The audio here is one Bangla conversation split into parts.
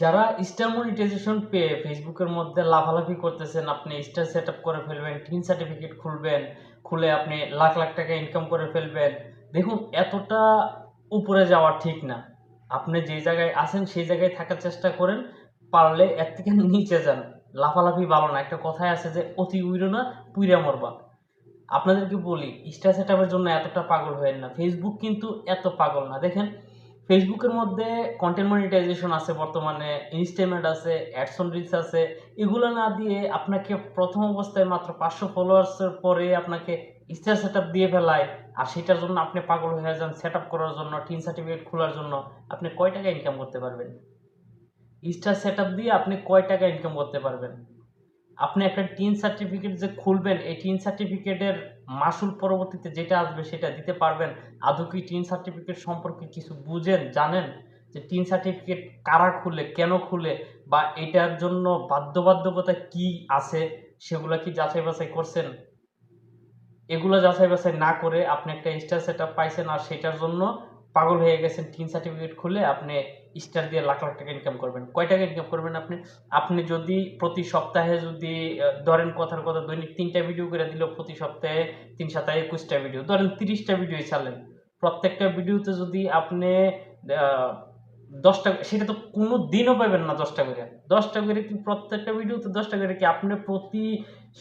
যারা স্টার মনিটাইজেশন পেয়ে ফেসবুকের মধ্যে লাফালাফি করতেছেন, আপনি স্টার সেট করে ফেলবেন টিন সার্টিফিকেট খুলবেন, খুলে আপনি লাখ লাখ টাকা ইনকাম করে ফেলবেন, দেখুন এতটা উপরে যাওয়া ঠিক না। আপনি যে জায়গায় আছেন, সেই জায়গায় থাকার চেষ্টা করেন, পারলে এর থেকে নিচে যান। লাফালাফি ভালো না। একটা কথাই আছে যে, অতি উইরো না, পুইরা মরবা আপনাদেরকে বলি স্টার সেট জন্য এতটা পাগল হয়েন না। ফেসবুক কিন্তু এত পাগল না। দেখেন ফেসবুকের মধ্যে কন্টেন্ট মনিটাইজেশন আছে বর্তমানে ইনস্টেমেন্ট আছে অ্যাডসন রিলস আছে, এগুলো না দিয়ে আপনাকে প্রথম অবস্থায় মাত্র পাঁচশো ফলোয়ার্সের পরে আপনাকে স্টার সেট দিয়ে ফেলায়, আর সেটার জন্য আপনি পাগল হয়ে যান সেট করার জন্য টিন সার্টিফিকেট খোলার জন্য, আপনি কয় টাকা ইনকাম করতে পারবেন? স্টার সেট দিয়ে আপনি কয় টাকা ইনকাম করতে পারবেন? আপনি একটা টিন সার্টিফিকেট যে খুলবেন, এই টিন সার্টিফিকেটের মাসুল পরবর্তীতে যেটা আসবে সেটা দিতে পারবেন। আদৌ কি টিন সার্টিফিকেট সম্পর্কে কিছু বুঝেন, জানেন যে টিন সার্টিফিকেট কারা খুলে, কেন খুলে, বা এটার জন্য বাধ্যবাধকতা কি আছে, সেগুলো কি যাচাই বাছাই করছেন? এগুলো যাচাই বাছাই না করে আপনি একটা স্টার সেট পাইছেন আর সেটার জন্য পাগল হয়ে গেছেন টিন সার্টিফিকেট খুলে, আপনি স্টার দিয়ে লাখ লাখ টাকা ইনকাম করবেন। কয় টাকা ইনকাম করবেন আপনি? আপনি যদি প্রতি সপ্তাহে যদি ধরেন কথার কথা, দৈনিক তিনটা ভিডিও করে দিল, প্রতি সপ্তাহে তিন সপ্তাহে একুশটা ভিডিও ধরেন তিরিশটা ভিডিও ছাড়লেন প্রত্যেকটা ভিডিওতে যদি আপনি দশটা, সেটা তো কোনো দিনও পাবেন না দশটা করে। দশটা করে কি প্রত্যেকটা ভিডিওতে দশটা করে কি আপনি প্রতি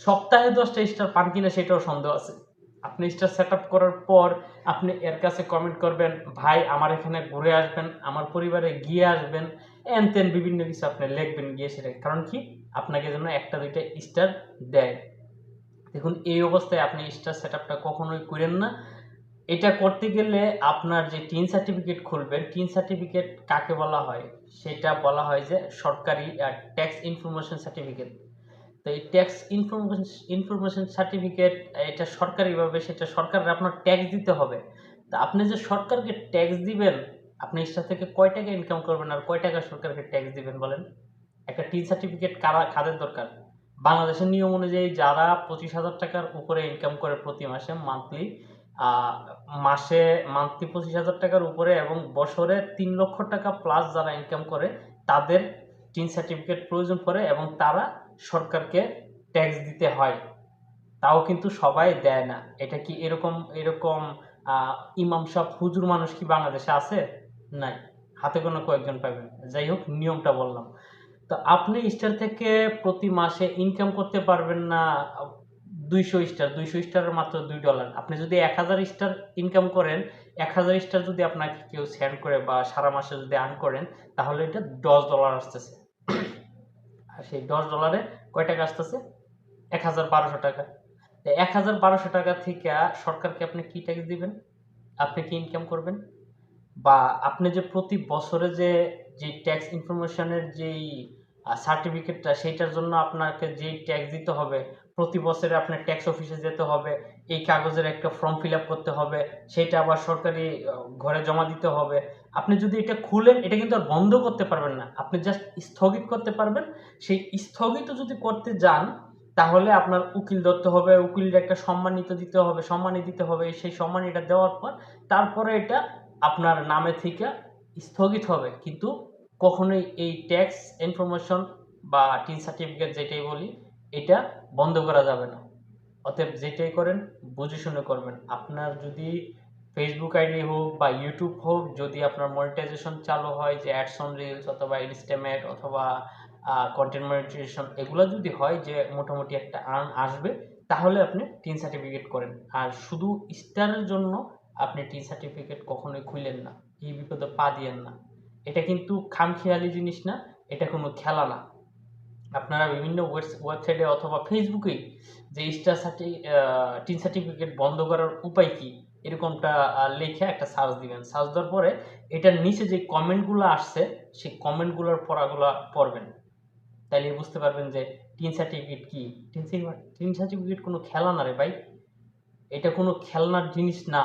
সপ্তাহে দশটা স্টার পান কিনা সেটাও সন্দেহ আছে। আপনি স্টার সেট করার পর আপনি এর কাছে কমেন্ট করবেন, ভাই, আমার এখানে ঘুরে আসবেন, আমার পরিবারে গিয়ে আসবেন। এন তেন বিভিন্ন কিছু আপনি লিখবেন গিয়ে সেটা কারণ কি? আপনাকে যেন একটা, দুইটা স্টার দেয়। দেখুন, এই অবস্থায় আপনি স্টার সেট আপটা কখনোই করেন না। এটা করতে গেলে আপনার যে টিন সার্টিফিকেট খুলবেন টিন সার্টিফিকেট কাকে বলা হয়? সেটা বলা হয় যে সরকারি ট্যাক্স ইনফরমেশন সার্টিফিকেট তো এই ট্যাক্স ইনফরমেশন ইনফরমেশন সার্টিফিকেট এটা সরকারিভাবে সেটা সরকারের আপনার ট্যাক্স দিতে হবে। তা আপনি যে সরকারকে ট্যাক্স দিবেন, আপনি এর থেকে কয় টাকা ইনকাম করবেন আর কয় টাকা সরকারকে ট্যাক্স দিবেন বলেন? একটা টিন সার্টিফিকেট কারা কাদের দরকার? বাংলাদেশের নিয়ম অনুযায়ী যারা পঁচিশ হাজার টাকার উপরে ইনকাম করে প্রতি মাসে মান্থলি মাসে মান্থলি পঁচিশ হাজার টাকার উপরে এবং বছরে তিন লক্ষ টাকা প্লাস যারা ইনকাম করে, তাদের টিন সার্টিফিকেট প্রয়োজন পড়ে এবং তারা সরকারকে ট্যাক্স দিতে হয়, তাও কিন্তু সবাই দেয় না। এটা কি এরকম এরকম ইমাম সাহ হুজুর মানুষ কি বাংলাদেশে আছে? নাই। হাতে কোনো কয়েকজন পাবেন। যাই হোক, নিয়মটা বললাম। তো আপনি স্টার থেকে প্রতি মাসে ইনকাম করতে পারবেন না, দুইশো স্টার দুইশো স্টারের মাত্র দুই ডলার আপনি যদি এক হাজার স্টার ইনকাম করেন, এক হাজার স্টার যদি আপনাকে কেউ সেন্ড করে বা সারা মাসে যদি আর্ন করেন, তাহলে এটা দশ ডলার আসতেছে। আর সেই দশ ডলারে কয় টাকা আসতেছে? এক হাজার বারোশো টাকা। এক হাজার বারোশো টাকা থেকে সরকারকে আপনি কি ট্যাক্স দিবেন? আপনি কি ইনকাম করবেন? বা আপনি যে প্রতি বছরে যে যে ট্যাক্স ইনফরমেশনের যেই সার্টিফিকেটটা সেইটার জন্য আপনাকে যেই ট্যাক্স দিতে হবে, প্রতি বছরে আপনার ট্যাক্স অফিসে যেতে হবে, এই কাগজের একটা ফর্ম ফিল আপ করতে হবে সেটা আবার সরকারি ঘরে জমা দিতে হবে আপনি যদি এটা খুলেন, এটা কিন্তু আর বন্ধ করতে পারবেন না। আপনি জাস্ট স্থগিত করতে পারবেন। সেই স্থগিত যদি করতে যান, তাহলে আপনার উকিল ধরতে হবে উকিলের একটা সম্মানিত দিতে হবে, সম্মানী দিতে হবে। সেই সম্মানীটা দেওয়ার পর, তারপরে এটা আপনার নামে থেকে স্থগিত হবে। কিন্তু কখনোই এই ট্যাক্স ইনফরমেশন বা টিন সার্টিফিকেট যেটাই বলি, এটা বন্ধ করা যাবে না। অতএব যেটাই করেন, বুঝে শুনে করবেন। আপনার যদি ফেসবুক আইডি হোক বা ইউটিউব হোক, যদি আপনার মনিটাইজেশন চালু হয়, যে অ্যাডস অন রিলস অথবা ইনস্টামেট অথবা কন্টেন্ট মনিটাইজেশন এগুলো যদি হয় যে মোটামুটি একটা আর্ন আসবে, তাহলে আপনি টিন সার্টিফিকেট করেন। আর শুধু স্টারের জন্য আপনি টিন সার্টিফিকেট কখনোই খুলেন না। এই বিপদে পা দিয়েন না। এটা কিন্তু খামখেয়ালি জিনিস না, এটা কোনো খেলা না। আপনারা বিভিন্ন ওয়েবসাইটে অথবা ফেসবুকেই যে স্টার সার্টি টিন সার্টিফিকেট বন্ধ করার উপায় কি? এরকমটা লিখে একটা সার্চ দিবেন। সার্চ দেওয়ার পরে এটার নিচে যে কমেন্টগুলো আসছে, সেই কমেন্টগুলোর পড়াগুলো পড়বেন। তাইলে বুঝতে পারবেন যে টিন সার্টিফিকেট কি? টিন সার্টিফিকেট টিন সার্টিফিকেট কোনো খেলা না রে ভাই। এটা কোনো খেলনার জিনিস না।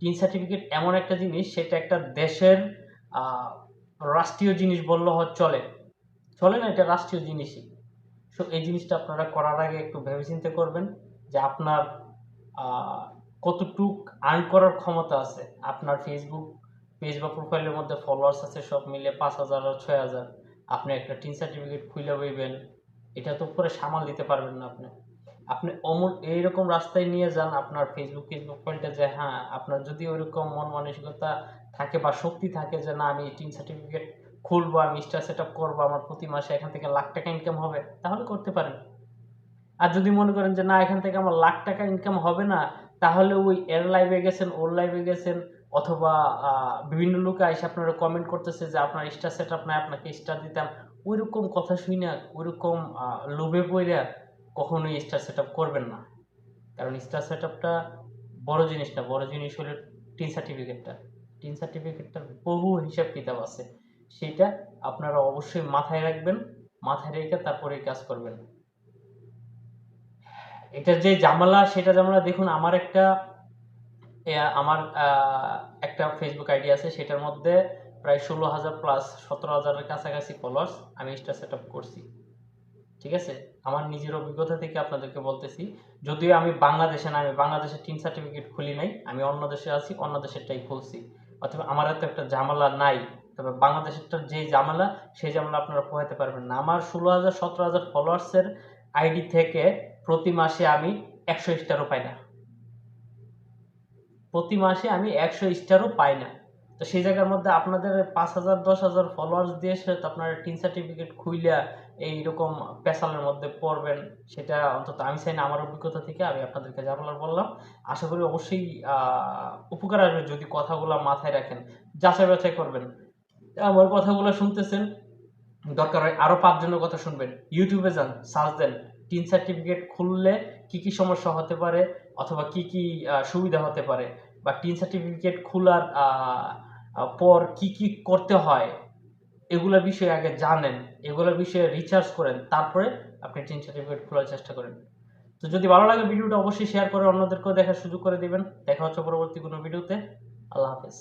টিন সার্টিফিকেট এমন একটা জিনিস, সেটা একটা দেশের রাষ্ট্রীয় জিনিস বললে হয় চলে। চলে না, এটা রাষ্ট্রীয় জিনিসই। সো এই জিনিসটা আপনারা করার আগে একটু ভেবেচিন্তে করবেন যে আপনার কতটুক আর্ন করার ক্ষমতা আছে? আপনার ফেসবুক পেজ বা প্রোফাইলের মধ্যে ফলোয়ার্স আছে, সব মিলে পাঁচ হাজার আর ছয় হাজার। আপনি একটা টিন সার্টিফিকেট খুলে বইবেন, এটা তো পরে সামাল দিতে পারবেন না আপনি। আপনি অমন এইরকম রাস্তায় নিয়ে যান, আপনার ফেসবুক পয়েন্টে যে হ্যাঁ আপনার যদি ওইরকম মন মানসিকতা থাকে বা শক্তি থাকে যে, না, আমি টিন সার্টিফিকেট খুলবো, আমি স্টার সেট আপ করব, আমার প্রতি মাসে এখান থেকে লাখ টাকা ইনকাম হবে, তাহলে করতে পারেন। আর যদি মনে করেন যে, না, এখান থেকে আমার লাখ টাকা ইনকাম হবে না তাহলে ওই এর লাইভে গেছেন ওর লাইভে গেছেন, অথবা বিভিন্ন লোকে এসে আপনারা কমেন্ট করতেছে যে আপনার স্টার সেট আপ নাই, আপনাকে স্টার দিতাম। ওইরকম কথা শুই না, ওইরকম লোভে পড়ে কখনোই স্টার সেট আপ করবেন না। কারণ স্টার সেট আপটা বড় জিনিস না, বড় জিনিস হলো টিন সার্টিফিকেটটা টিন সার্টিফিকেটটার বহু হিসাব কিতাব আছে। সেটা আপনারা অবশ্যই মাথায় রাখবেন, মাথায় রেখে তারপরে কাজ করবেন। এটা যে জামালা সেটা ঝামেলা দেখুন, আমার একটা আমার একটা ফেসবুক আইডি আছে, সেটার মধ্যে প্রায় ষোলো হাজার প্লাস সতেরো হাজারের কাছাকাছি ফলোয়ার্স আমি ইনস্টা সেট আপ করছি। ঠিক আছে? আমার নিজের অভিজ্ঞতা থেকে আপনাদেরকে বলতেছি। যদিও আমি বাংলাদেশে না, আমি বাংলাদেশের টিন সার্টিফিকেট খুলি নাই, আমি অন্য দেশে আছি, অন্য দেশেরটাই খুলছি। অথবা আমার এত একটা ঝামেলা নাই, তবে বাংলাদেশেরটার যে ঝামেলা, সেই ঝামেলা আপনারা পোহাতে পারবেন না। আমার ষোলো হাজার, সতেরো হাজার ফলোয়ার্সের আইডি থেকে প্রতি মাসে আমি একশো স্টারও পাই না। প্রতি মাসে আমি একশো স্টারও পাই না। তো সেই জায়গার মধ্যে আপনাদের পাঁচ হাজার, দশ হাজার ফলোয়ার্স দিয়ে সে আপনারা টিন সার্টিফিকেট খুইলা এইরকম পেশালের মধ্যে পড়বেন, সেটা অন্তত আমি চাই না, আমার অভিজ্ঞতা থেকে আমি আপনাদেরকে যা বলার বললাম। আশা করি অবশ্যই উপকার আসবে যদি কথাগুলো মাথায় রাখেন যাচাই বাছাই করবেন। আমার কথাগুলো শুনতেছেন দরকার হয় আরও পাঁচজনের কথা শুনবেন। ইউটিউবে যান সার্চ দেন টিন সার্টিফিকেট খুললে কি কি সমস্যা হতে পারে অথবা কি কি সুবিধা হতে পারে বা টিন সার্টিফিকেট খোলার পর কি কি করতে হয় এগুলো বিষয়ে আগে জানেন, এগুলো বিষয়ে রিসার্চ করেন, তারপরে আপনি টিন সার্টিফিকেট খোলার চেষ্টা করেন। তো যদি ভালো লাগে ভিডিওটা অবশ্যই শেয়ার করে অন্যদেরকেও দেখার সুযোগ করে দিবেন। দেখা হচ্ছে পরবর্তী কোনো ভিডিওতে। আল্লাহ হাফেজ।